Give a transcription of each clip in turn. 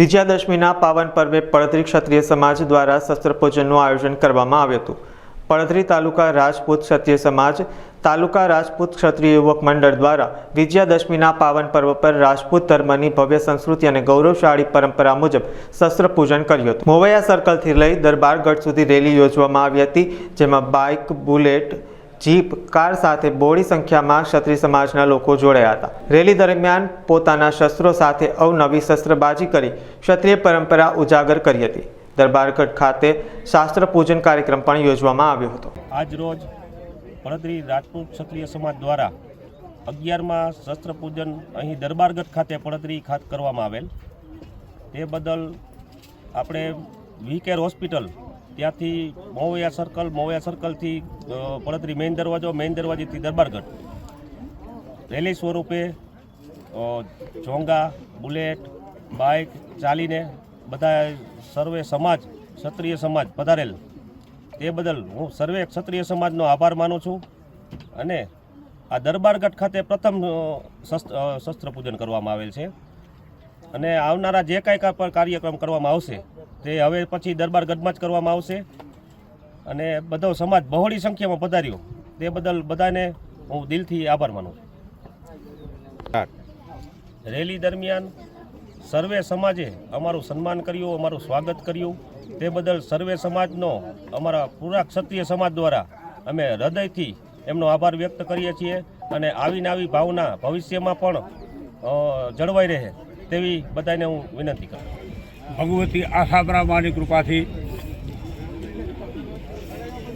વિજયાદશમીના પાવન પર્વે પડતરી ક્ષત્રિય સમાજ દ્વારા શસ્ત્ર પૂજનનું આયોજન કરવામાં આવ્યું હતું. પડતરી તાલુકા રાજપૂત ક્ષત્રિય સમાજ, તાલુકા રાજપૂત ક્ષત્રિય યુવક મંડળ દ્વારા વિજયાદશમીના પાવન પર્વ પર રાજપૂત ધર્મની ભવ્ય સંસ્કૃતિ અને ગૌરવશાળી પરંપરા મુજબ શસ્ત્ર પૂજન કર્યું હતું. મોવૈયા સર્કલથી લઈ દરબારગઢ સુધી રેલી યોજવામાં આવી હતી, જેમાં બાઇક બુલેટ જીપ, કાર સાથે બોડી સંખ્યામાં ક્ષત્રિય સમાજના લોકો જોડાયા હતા. રેલી દરમિયાન પોતાના શસ્ત્રો સાથે અવનવી શસ્ત્રબાજી કરી ક્ષત્રિય પરંપરા ઉજાગર કરી હતી. દરબારગઢ ખાતે શાસ્ત્ર પૂજન કાર્યક્રમ પણ યોજવામાં આવ્યો હતો. આજ રોજ પડદરી રાજપૂત ક્ષત્રિય સમાજ દ્વારા અગિયારમાં શસ્ત્ર પૂજન અહીં દરબારગઢ ખાતે પડદરી ખાત કરવામાં આવેલ. તે બદલ આપણે વી કેર હોસ્પિટલ ત્યાંથી મોવૈયા સર્કલ મોવૈયા સર્કલથી પડતરી મેઇન દરવાજો મેઇન દરવાજેથી દરબારગઢ. રેલી સ્વરૂપે ચોંગા બુલેટ, બાઇક ચાલીને બધા સર્વે સમાજ, ક્ષત્રિય સમાજ પધારેલ. તે બદલ હું સર્વે ક્ષત્રિય સમાજનો આભાર માનું છું અને આ દરબારગઢ ખાતે પ્રથમ શસ્ત્ર પૂજન કરવામાં આવેલ છે. અને આવનારા જે કાંઈ કાર્યક્રમ કરવામાં આવશે તે હવે પછી દરબારગઢમાં જ કરવામાં આવશે. અને બધો સમાજ બહોળી સંખ્યામાં પધાર્યો. તે બદલ બધાને હું દિલથી આભાર માનું છું. રેલી દરમિયાન સર્વે સમાજે અમારું સન્માન કર્યું, અમારું સ્વાગત કર્યું. તે બદલ સર્વે સમાજનો, અમારા પૂરા ક્ષત્રિય સમાજ દ્વારા અમે હૃદયથી એમનો આભાર વ્યક્ત કરીએ છીએ અને આવીને આવી ભાવના ભવિષ્યમાં પણ જળવાઈ રહે તેવી બધાને હું વિનંતી કરું ભગવતી આશાબરા માની કૃપાથી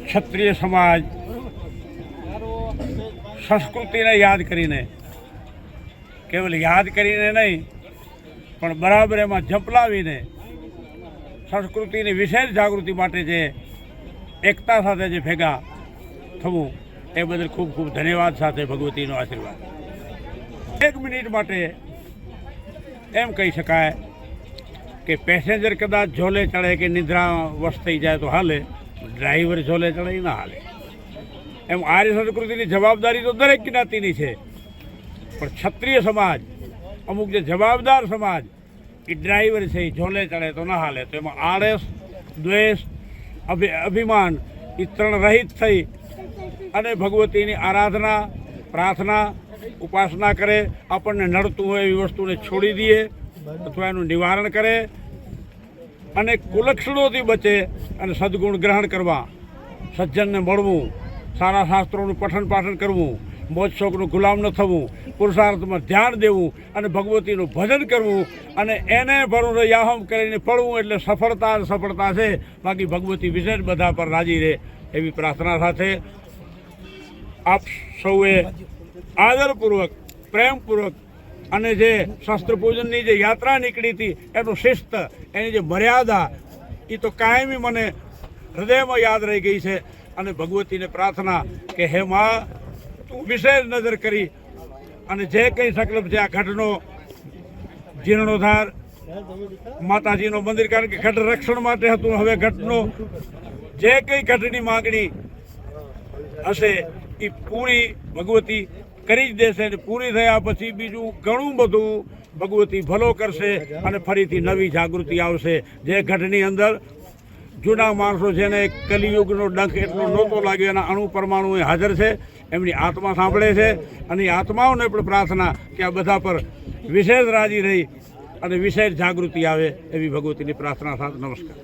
ક્ષત્રિય સમાજ સંસ્કૃતિને યાદ કરીને, કેવલ યાદ કરીને નહીં, પણ બરાબર એમાં ઝંપલાવીને સંસ્કૃતિની વિશેષ જાગૃતિ માટે જે એકતા સાથે જે ભેગા થવું, એ બદલ ખૂબ ખૂબ ધન્યવાદ સાથે ભગવતીનો આશીર્વાદ. એક મિનિટ માટે એમ કહી શકાય કે પેસેન્જર કદાચ ઝોલે ચડે કે નિદ્રા વશ થઈ જાય તો હાલે, ડ્રાઈવર ઝોલે ચડે ના હાલે. એમ આર્ય સંસ્કૃતિની જવાબદારી તો દરેક જ્ઞાતિની છે. પણ ક્ષત્રિય સમાજ, અમુક જે જવાબદાર સમાજ, એ ડ્રાઈવર છે, એ ઝોલે ચડે તો ના હાલે. તો એમાં આળસ, દ્વેષ, અભિ, અભિમાન એ ત્રણ રહિત થઈ અને ભગવતીની આરાધના, પ્રાર્થના, ઉપાસના કરે, આપણને નડતું હોય એવી વસ્તુને છોડી દઈએ. અથવા એનું નિવારણ કરે અને કુલક્ષણોથી બચે અને સદગુણ ગ્રહણ કરવા. સજ્જનને મળવું, સારા શાસ્ત્રોનું પઠન પાઠન કરવું, મોજ શોખનું ગુલામ ન થવું, પુરુષાર્થમાં ધ્યાન દેવું અને ભગવતીનું ભજન કરવું અને એને ભરું યાહમ કરીને પડવું એટલે સફળતા સફળતા છે. બાકી ભગવતી વિશેષ બધા પર રાજી રહે એવી પ્રાર્થના સાથે આપ સૌએ આદરપૂર્વક, પ્રેમપૂર્વક અને જે શસ્ત્ર પૂજનની જે યાત્રા નીકળી હતી, એનું શિસ્ત, એની જે મર્યાદા એ તો કાયમી મને હૃદયમાં યાદ રહી ગઈ છે. અને ભગવતીને પ્રાર્થના કે, હે મા, તું વિશેષ નજર કરી અને જે કંઈ સંકલ્પ છે આ ઘટનો જીર્ણોદ્ધાર માતાજીનો મંદિર, કારણ કે ઘટ રક્ષણ માટે હતું, હવે ઘટનો, જે કંઈ ઘટની માગણી હશે એ પૂરી ભગવતી કરી જ દેશે અને પૂરી થયા પછી બીજું ઘણું બધું ભગવતી ભલો કરશે અને ફરીથી નવી જાગૃતિ આવશે. જે ઘટની અંદર જૂના માણસો જેને કલિયુગનો ડંખ એટલો નહોતો લાગ્યો, એના અણુ પરમાણુ એ હાજર છે, એમની આત્મા સાંભળે છે અને આત્માઓને પણ પ્રાર્થના કે આ બધા પર વિશેષ રાજી રહી અને વિશેષ જાગૃતિ આવે એવી ભગવતીની પ્રાર્થના સાથે નમસ્કાર.